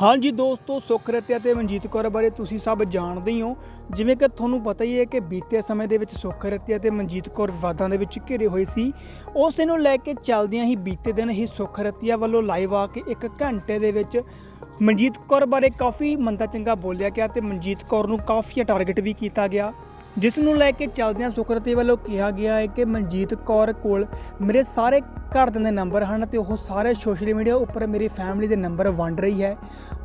ਹਾਂਜੀ ਦੋਸਤੋ ਸੁਖਰਤਿਆ ਤੇ ਮਨਜੀਤ ਕੌਰ ਬਾਰੇ ਤੁਸੀਂ ਸਭ ਜਾਣਦੇ ਹੀ ਹੋ। ਜਿਵੇਂ ਕਿ ਤੁਹਾਨੂੰ ਪਤਾ ਹੀ ਹੈ ਕਿ ਬੀਤੇ ਸਮੇਂ ਦੇ ਵਿੱਚ ਸੁਖਰਤਿਆ ਤੇ ਮਨਜੀਤ ਕੌਰ ਵਿਵਾਦਾਂ ਦੇ ਵਿੱਚ ਘਿਰੇ ਹੋਏ ਸੀ। ਉਸ ਨੂੰ ਲੈ ਕੇ ਚੱਲਦਿਆਂ ਹੀ ਬੀਤੇ ਦਿਨ ਹੀ ਸੁਖਰਤਿਆ ਵੱਲੋਂ ਲਾਈਵ ਆ ਕੇ ਇੱਕ ਘੰਟੇ ਦੇ ਵਿੱਚ ਮਨਜੀਤ ਕੌਰ ਬਾਰੇ ਕਾਫੀ ਮੰਦਾ ਚੰਗਾ ਬੋਲਿਆ ਗਿਆ ਤੇ ਮਨਜੀਤ ਕੌਰ ਨੂੰ ਕਾਫੀ ਟਾਰਗੇਟ ਵੀ ਕੀਤਾ ਗਿਆ। ਜਿਸ ਨੂੰ ਲੈ ਕੇ ਚੱਲਦਿਆਂ ਸੁਖਰਤੀ ਵੱਲੋਂ ਕਿਹਾ ਗਿਆ ਹੈ ਕਿ ਮਨਜੀਤ ਕੌਰ ਕੋਲ ਮੇਰੇ ਸਾਰੇ ਘਰਦਿਆਂ ਦੇ ਨੰਬਰ ਹਨ ਤੇ ਉਹ ਸਾਰੇ ਸੋਸ਼ਲ ਮੀਡੀਆ ਉੱਪਰ ਮੇਰੀ ਫੈਮਿਲੀ ਦੇ ਨੰਬਰ ਵੰਡ ਰਹੀ ਹੈ।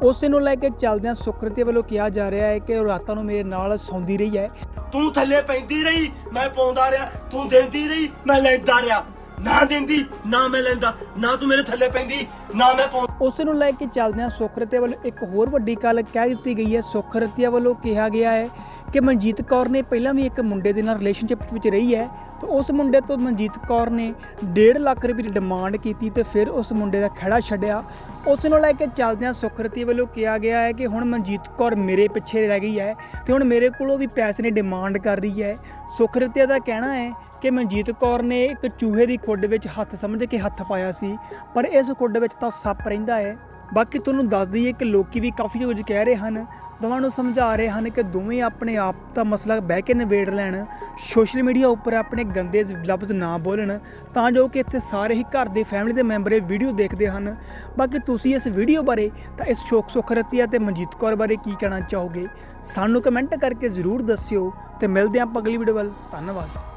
ਉਸੇ ਨੂੰ ਲੈ ਕੇ ਚੱਲਦਿਆਂ ਸੁਖਰਤੀ ਵੱਲੋਂ ਕਿਹਾ ਜਾ ਰਿਹਾ ਹੈ ਕਿ ਉਹ ਰਾਤਾਂ ਨੂੰ ਮੇਰੇ ਨਾਲ ਸੌਂਦੀ ਰਹੀ ਹੈ। ਤੂੰ ਥੱਲੇ ਪੈਂਦੀ ਰਹੀ ਮੈਂ ਪਾਉਂਦਾ ਰਿਹਾ। ਤੂੰ ਦਿੰਦੀ ਰਹੀ ਮੈਂ ਲੈਂਦਾ ਰਿਹਾ। ਨਾ ਦਿੰਦੀ ਨਾ ਮੈਂ ਲੈਂਦਾ। ਨਾ ਤੂੰ ਮੇਰੇ ਥੱਲੇ ਪੈਂਦੀ ਨਾ ਮੈਂ ਉਸੇ ਨੂੰ ਲੈ ਕੇ ਚੱਲਦਿਆਂ ਸੁਖਰਤੀਆ ਵੱਲੋਂ ਇੱਕ ਹੋਰ ਵੱਡੀ ਗੱਲ ਕਹਿ ਦਿੱਤੀ ਗਈ ਹੈ। ਸੁਖਰਤੀਆ ਵੱਲੋਂ ਕਿਹਾ ਗਿਆ ਹੈ ਕਿ ਮਨਜੀਤ ਕੌਰ ਨੇ ਪਹਿਲਾਂ ਵੀ ਇੱਕ ਮੁੰਡੇ ਦੇ ਨਾਲ ਰਿਲੇਸ਼ਨਸ਼ਿਪ ਵਿੱਚ ਰਹੀ ਹੈ, ਤੇ ਉਸ ਮੁੰਡੇ ਤੋਂ ਮਨਜੀਤ ਕੌਰ ਨੇ 1.5 ਲੱਖ ਰੁਪਏ ਦੀ ਡਿਮਾਂਡ ਕੀਤੀ ਤੇ ਫਿਰ ਉਸ ਮੁੰਡੇ ਦਾ ਖੜਾ ਛੱਡਿਆ। ਉਸ ਨੂੰ ਲੈ ਕੇ ਚੱਲਦਿਆਂ ਸੁਖਰਤੀ ਵੱਲੋਂ ਕਿਹਾ ਗਿਆ ਹੈ ਕਿ ਹੁਣ ਮਨਜੀਤ ਕੌਰ ਮੇਰੇ ਪਿੱਛੇ ਰਹਿ ਗਈ ਹੈ ਤੇ ਹੁਣ ਮੇਰੇ ਕੋਲੋਂ ਵੀ ਪੈਸੇ ਦੀ ਡਿਮਾਂਡ ਕਰ ਰਹੀ ਹੈ। ਸੁਖਰਤੀਆ ਦਾ ਕਹਿਣਾ ਹੈ ਕਿ ਮਨਜੀਤ ਕੌਰ ਨੇ ਇੱਕ ਚੂਹੇ ਦੀ ਖੁੱਡ ਵਿੱਚ ਹੱਥ ਸਮਝ ਕੇ ਹੱਥ ਪਾਇਆ ਸੀ, ਪਰ ਇਸ ਖੁੱਡ ਵਿੱਚ ਤਾਂ ਸੱਪ ਰਹਿੰਦਾ ਹੈ। ਬਾਕੀ ਤੁਹਾਨੂੰ ਦੱਸ ਦਈਏ ਕਿ ਲੋਕੀ ਵੀ ਕਾਫੀ ਕੁਝ ਕਹਿ ਰਹੇ ਹਨ, ਦੋਵਾਂ ਨੂੰ ਸਮਝਾ ਰਹੇ ਹਨ ਕਿ ਦੋਵੇਂ ਆਪਣੇ ਆਪ ਦਾ ਮਸਲਾ ਬਹਿ ਕੇ ਨਿਬੇੜ ਲੈਣ ਸੋਸ਼ਲ ਮੀਡੀਆ ਉੱਪਰ ਆਪਣੇ ਗੰਦੇ ਲਫ਼ਜ਼ ਨਾ ਬੋਲਣ, ਤਾਂ ਜੋ ਕਿ ਇੱਥੇ ਸਾਰੇ ਹੀ ਘਰ ਦੇ ਫੈਮਿਲੀ ਦੇ ਮੈਂਬਰ ਇਹ ਵੀਡੀਓ ਦੇਖਦੇ ਹਨ। ਬਾਕੀ ਤੁਸੀਂ ਇਸ ਵੀਡੀਓ ਬਾਰੇ ਤਾਂ ਇਸ ਸ਼ੋਕ ਸੁਖਰਤੀਆ ਤੇ ਮਨਜੀਤ ਕੌਰ ਬਾਰੇ ਕੀ ਕਹਿਣਾ ਚਾਹੋਗੇ? ਸਾਨੂੰ ਕਮੈਂਟ ਕਰਕੇ ਜ਼ਰੂਰ ਦੱਸਿਓ ਤੇ ਮਿਲਦੇ ਹਾਂ ਆਪਾਂ ਅਗਲੀ ਵੀਡੀਓ ਵੱਲ। ਧੰਨਵਾਦ।